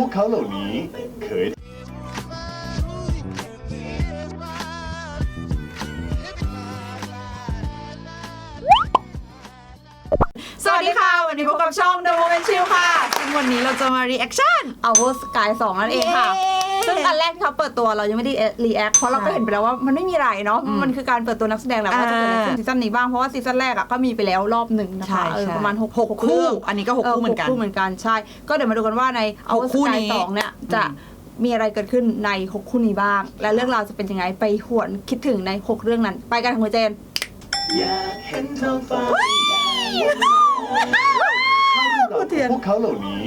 พวกเขาเหล่านี้เคยสวัสดีค่ะ วันนี้พบกับช่อง The Moment Chill ค่ะ ซึ่งวันนี้เราจะมา reaction เอาวสกายสองนั่นเองค่ะ เย้ ซึ่งอันแรกที่เขาเปิดตัวเรายังไม่ได้รีแอคเพราะเราก็เห็นไปแล้วว่ามันไม่มีอะไรเนาะอืมมันคือการเปิดตัวนักแสดงแหละว่าจะเกิดอะไรขึ้นซีซั่นนี้บ้างเพราะว่าซีซั่นแรกอะก็มีไปแล้วรอบหนึ่งนะคะเออประมาณหกหกคู่เรื่องอันนี้ก็หกคู่เหมือนกันคู่เหมือนกันใช่ ก็เดี๋ยวมาดูกันว่าในเอาหกวคู่สกายนี้สองเนี่ยจะอืมมีอะไรเกิดขึ้นในหกคู่นี้บ้าง และเรื่องราวจะเป็นยังไงไปหวนคิดถึงในหกเรื่องนั้น ไปกันคุณเจนอยากเห็นท้องฟ้าเทียนพวกเขาเหล่านี้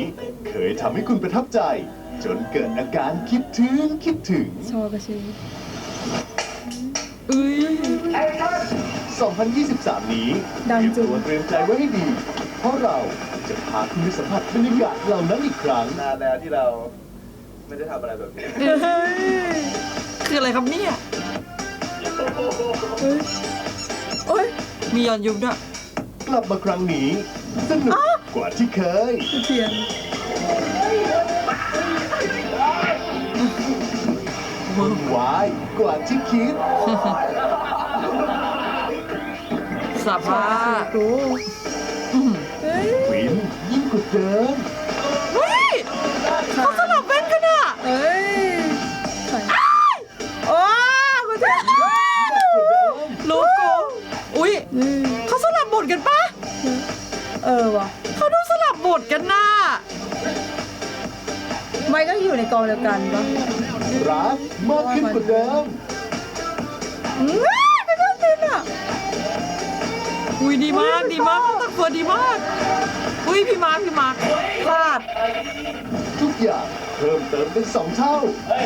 เคยทำให้คุณประทับใจ จนเกิดอาการคิดถึงคิดถึงชอบกระชื่อ2023 นี้ดังเตรียมจุงตัวเตรียมใจไว้ให้ดี เพราะเราจะพาคุณไปสัมผัสบรรยากาศเหล่านั้นอีกครั้ง นานแล้วที่เราไม่ได้ทำอะไรแบบนี้ คืออะไรครับเนี่ยโอ๊ยมีย้อนยุคด้วยกลับมาครั้งนี้ สนุกกว่าที่เคย เทียน วุ่นวายกว่าที่คิดสับว่าดูฟินยิ่งกว่าเดิม เฮ้ย ก็อยู่ในกองเดียวกันปะรักมากขึ้นกว่าเดิมอืมไม่ต้องตินอะอุ้ยดีมากดีมากเขาตักเฟิร์นดีมากอุ้ยพี่มาร์คพี่มาร์คพลาด ทุกอย่างเพิ่มเติมเป็นสองเท่าเฮ้ย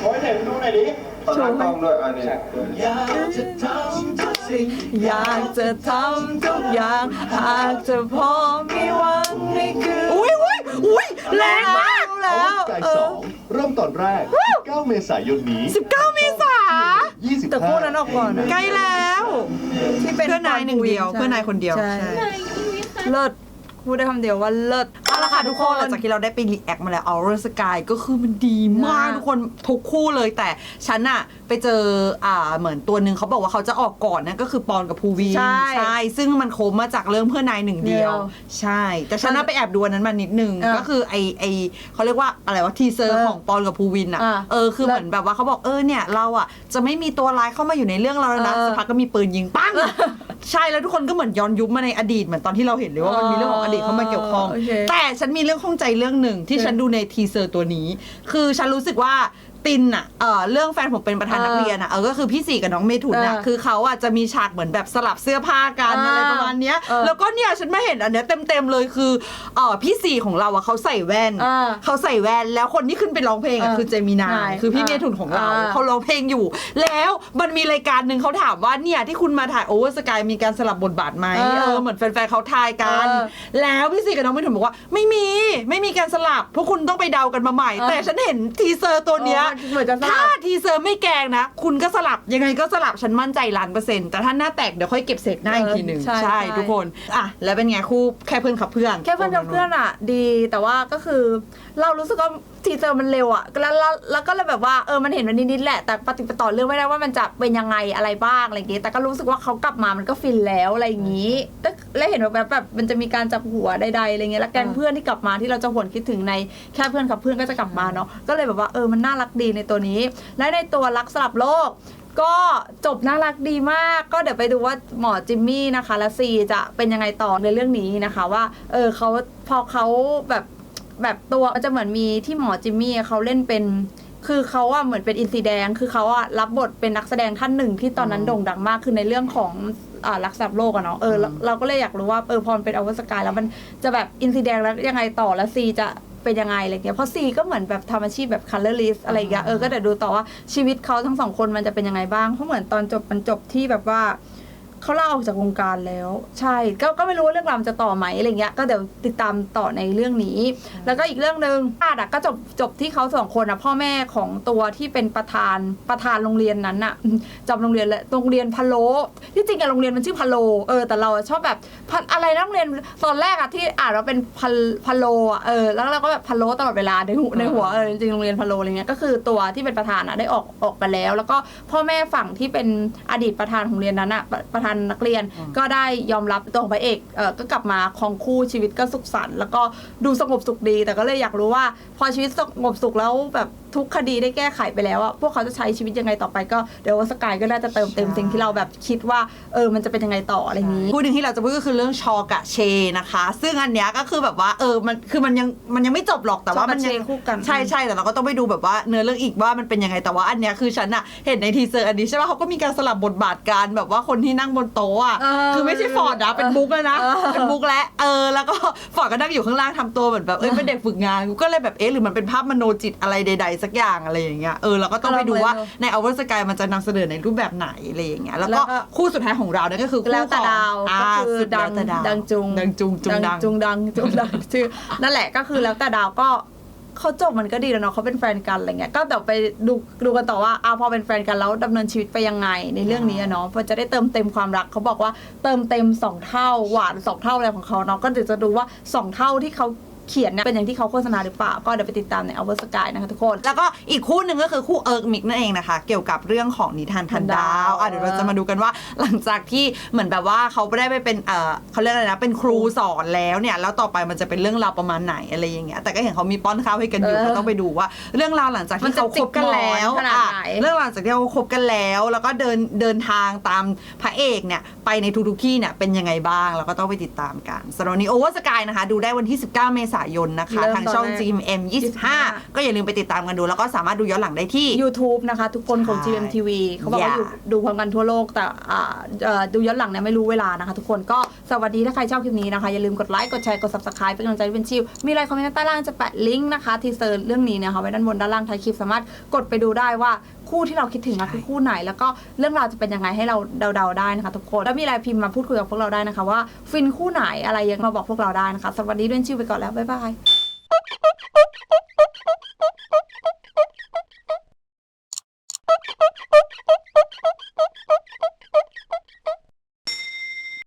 โอ้ยเด็กดูหน่อยดิตอนตั้งกล้องด้วยอันนี้อยากจะทำทุกสิ่งอยากจะทำทุกอย่างหากจะพอมีวันให้คืนอุ้ยอุ้ยอุ้ยแรงมาก แล้วกายเอสอองเริ่มตอนแรก9เมษายนนี้ 19 เมษา25แต่คู่นั้นออกก่อนนะ ใกล้แล้ว ที่เป็นเพื่อนนายหนึ่งเดียว ใช่เพื่อนนายคนเดียวใช่ ใช่ เลิศพูดได้คำเดียวว่าเลิศเอาละ ค่ะทุกคนหลังจากที่เราได้ไปรีแอคมาแล้วเอาเรสกายก็คือมันดีมากมากทุกคนทุกคู่เลยแต่ฉันอะไปเจออ่าเหมือนตัวหนึ่งเขาบอกว่าเขาจะออกก่อนนั่นก็คือปอนกับภูวินใช่ซึ่งมันโคมมาจากเรื่องเพื่อนนายหนึ่งเดียวเดียวใช่ แต่ฉันน่ะไปแอบดูอันนั้นมานิดนึงเออก็คือไอไอเขาเรียกว่าอะไรวะทีเซอร์เออของปอนกับภูวินอะอะเออคือเหมือนแบบว่าเขาบอกเออเนี่ยเราอะจะไม่มีตัวร้ายเข้ามาอยู่ในเรื่องเราแล้วนะเออสักพักก็มีปืนยิงปั้งใช่แล้วทุกคนก็เหมือนย้อนยุคมาในอดีตเหมือนตอนที่เราเห็นเลยว่ามันมีเรื่องของอดีตเข้ามาเกี่ยวข้องโอเคแต่ฉันมีเรื่องข้องใจเรื่องหนึ่งที่เออฉันดูในทีเซอร์ตัวนี้ คือฉันรู้สึกว่า ตินอะเออเรื่องแฟนผมเป็นประธานเออนักเรียนอะเออก็คือพี่สี่กับน้องเมถุนอะเออคือเขาอะจะมีฉากเหมือนแบบสลับเสื้อผ้ากันเออออะไรประมาณเนี้ย เออแล้วก็เนี่ยฉันมาเห็นอันเนี้ยเต็มๆเลยคือเออพี่สี่ของเราอะเขาใส่แว่นเออเขาใส่แว่นแล้วคนที่ขึ้นไปร้องเพลงอะเออคือเจมินาใช่คือพี่เออเมถุนของเราเออเขาร้องเพลงอยู่ แล้วมันมีรายการหนึ่งเขาถามว่าเนี่ยที่คุณมาถ่ายโอเวอร์สกายมีการสลับบทบาทไหมเออเออเหมือนแฟนๆเขาทายกัน เออ แล้วพี่ซีกับน้องไม่ถุนบอกว่า ไม่มีไม่มีการสลับพวกคุณต้องไปเดากันมาใหม่เออแต่ฉันเห็นทีเซอร์ตัวเนี้ยอ๋อเหมือนจะสลับถ้าทีเซอร์ไม่แกล้งนะ คุณก็สลับยังไงก็สลับฉันมั่นใจล้านเปอร์เซ็นต์แต่ถ้าหน้าแตกเดี๋ยวค่อยเก็บเศษหน้าอีกทีหนึ่งเออใช่ใช่ทุกคนอะแล้วเป็นไงคู่แค่เพื่อนขับเพื่อนแค่เพื่อนกับเพื่อนอะ ดีแต่ว่าก็คือเรารู้สึกว่า ทีเซอร์มันเร็วอะแล้วแล้วแล้วก็เลยแบบว่าเออมันเห็นมันนิดๆแหละ แต่ปฏิปต่อเรื่องไม่ได้ว่ามันจะเป็นยังไงอะไรบ้างอะไรอย่างงี้ยแต่ก็รู้สึกว่าเขากลับมามันก็ฟินแล้วอะไรอย่างงี้แล้วแล้วเห็นแบบแบบมันจะมีการจับหัวใดๆอะไรเงี้ยแล้วแกงเพื่อนที่กลับมาที่เราจะหวนคิดถึงในแค่เพื่อนกับเพื่อนก็จะกลับมาเนาะก็เลยแบบว่าเออมันน่ารักดีในตัวนี้ และในตัวรักสลับโลกก็จบน่ารักดีมาก ก็เดี๋ยวไปดูว่าหมอจิมมี่นะคะ และซีจะเป็นยังไงต่อในเรื่องนี้นะคะ ว่า เออเขาพอเขาแบบ แบบตัวมันจะเหมือนมีที่หมอจิมมี่เขาเล่นเป็น คือเขาอะเหมือนเป็นอินซีแดง คือเขาอะรับบทเป็นนักแสดงท่านหนึ่งที่ตอนนั้นโด่งดังมาก คือในเรื่องของอ่ารักษาโลกอะเนาะ เออเราเราก็เลยอยากรู้ว่าเออพอมันเป็นอวสกายแล้วมันจะแบบอินซีแดงแล้วยังไงต่อแล้วซีจะเป็นยังไงอะไรเงี้ยเพราะซีก็เหมือนแบบทำอาชีพแบบ colorist อะไรอย่างเงี้ยเออก็เดี๋ยวดูต่อว่าชีวิตเขาทั้งสองคนมันจะเป็นยังไงบ้างเพราะเหมือนตอนจบมันจบที่แบบว่า เขาลาออกจากวงการแล้ว ใช่ก็ก็ไม่รู้ว่าเรื่องราวมันจะต่อไหมอะไรเงี้ยก็เดี๋ยวติดตามต่อในเรื่องนี้ แล้วก็อีกเรื่องหนึ่งอาดอะก็จบจบที่เขาสองคนอะพ่อแม่ของตัวที่เป็นประธานประธานโรงเรียนนั้นอะจำโรงเรียนเลยโรงเรียนพะโลที่จริงอะโรงเรียนมันชื่อพะโลเออแต่เราชอบแบบอะไรนะโรงเรียนตอนแรกอะที่อ่านว่าเป็นพะพะโลอะเออแล้วเราก็แบบพะโลตลอดเวลาในหัวในหัวเออจริงโรงเรียนพะโลอะไรเงี้ยก็คือตัวที่เป็นประธานอะได้ออกออกไปแล้ว แล้วก็พ่อแม่ฝั่งที่เป็นอดีตประธานของโรงเรียนนั้นอะประประธานนักเรียนอืมก็ได้ยอมรับตัวของพระเอกเออก็กลับมาครองคู่ชีวิตก็สุขสันต์แล้วก็ดูสงบสุขดี แต่ก็เลยอยากรู้ว่า พอชีวิตสงบสุขแล้วแบบ ทุกคดีได้แก้ไขไปแล้วอะพวกเขาจะใช้ชีวิตยังไงต่อไปก็เดี๋ยวสกายก็น่าจะเติมเต็มใช่สิ่งที่เราแบบคิดว่าเออมันจะเป็นยังไงต่ออะไรอย่างนี้ พูดถึงที่เราจะพูดก็คือเรื่องชอกับเชนะคะ ซึ่งอันเนี้ยก็คือแบบว่าเออมันคือมันยังมันยังไม่จบหรอกแต่ว่ามันยังชอกับเชคู่กันใช่ใช่แต่เราก็ต้องไปดูแบบว่าเนื้อเรื่องอีกว่ามันเป็นยังไงแต่ว่าอันเนี้ยคือฉันอะเห็นในทีเซอร์อันนี้ใช่ป่ะเขาก็มีการสลับบทบาทกันแบบว่าคนที่นั่งบนโต๊ะอะเออคือไม่ใช่ฟอร์ดนะเป็นบุ๊กแล้วนะเออเป็นบุ๊กและเออแล้วก็ฟอร์ดก็นั่งอยู่ข้างล่างทำตัวเหมือนแบบเอ้ยเป็นเด็กฝึกงานกูก็เลยแบบเอ๊ะหรือมันเป็นภาพมโนจิตอะไรใดๆสักอย่างอะไรอย่างเงี้ยเออเราก็ต้องไปดูว่าในอเวอร์สกายมันจะนำเสนอในรูปแบบไหนอะไรอย่างเงี้ยแล้วก็แล้วก็ คู่สุดท้ายของเราเนี่ยก็คือคู่แล้วแต่ของดาวอ่าก็คือสุดดัแล้วงแต่ดาวดังจุงดังจุงจุงดัง จุงดังจุงดังชื่อนั่นแหละก็คือแล้วแต่ดาวก็เขาจบมันก็ดีแล้วเนาะเขาเป็นแฟนกันอะไรเงี้ยก็เดี๋ยวไปดูดูกันต่อว่าอ่าพอเป็นแฟนกันแล้วดำเนินชีวิตไปยังไงในเรื่องนี้อะเนาะเพื่อจะได้เติมเต็มความรักเขาบอกว่าเติมเต็มสองเท่าหวานสองเท่าอะไรของเขาเนาะก็เดี๋ยวจะดูว่าสองเท่าที่เขา เขียนเนี่ยเป็นอย่างที่เขาโฆษณาหรือเปล่า ก็เดี๋ยวไปติดตามใน Our Sky นะคะทุกคน แล้วก็อีกคู่หนึ่งก็คือคู่เอิร์กมิกนั่นเองนะคะ เกี่ยวกับเรื่องของนิทานทันดาวอะเดี๋ยวเราจะมาดูกันว่าหลังจากที่เหมือนแบบว่าเขาได้ไปเป็นเออเขาเรียกอะไรนะเป็นครูสอนแล้วเนี่ยแล้วต่อไปมันจะเป็นเรื่องราวประมาณไหนอะไรอย่างเงี้ยแต่ก็เห็นเขามีป้อนข้าวให้กันอยู่เออ ก็ต้องไปดูว่า เรื่องราวหลังจากมันที่จะเขาคบกันแล้วจิกหมอนขนาดอะไหน เรื่องราวหลังจากที่เขาคบกันแล้ว แล้วก็เดินเดินทางตามพระเอกเนี่ยไปในทุกๆที่เนี่ยเป็นยังไงบ้างแล้วก็ต้องไปติดตามกันสำหรับวันนี้โอเวอร์สกายนะคะ ดูได้วันที่ 19 เมษายนนะคะ เริ่มทางช่องตอนแรก GMM 25 ก็อย่าลืมไปติดตามกันดู แล้วก็สามารถดูย้อนหลังได้ที่ YouTube นะคะ ทุกคนของ ใช่ GMTV เขาบอกว่าอย่าอยู่ดูพร้อมกันทั่วโลก แต่อ่าเอ่อดูย้อนหลังเนี่ยไม่รู้เวลานะคะ ทุกคนก็สวัสดีถ้าใครชอบคลิปนี้นะคะ อย่าลืมกดไลค์ กดแชร์ กด Subscribe เป็นกำลังใจให้เป็นชิว มีอะไรคอมเมนต์ใต้ล่างจะแปะลิงก์นะคะทีเซอร์เรื่องนี้นะคะไว้ด้านบนด้านล่างท้ายคลิปสามารถกดไปดูได้ว่า คู่ที่เราคิดถึงอะคือคู่ไหน แล้วก็เรื่องราวจะเป็นยังไงให้เราเดาๆได้นะคะทุกคน แล้วมีอะไรพิมพ์มาพูดคุยกับพวกเราได้นะคะว่า ฟินคู่ไหนอะไรยังมาบอกพวกเราได้นะคะสวัสดีด้วยชิวไปก่อนแล้วบ๊ายบาย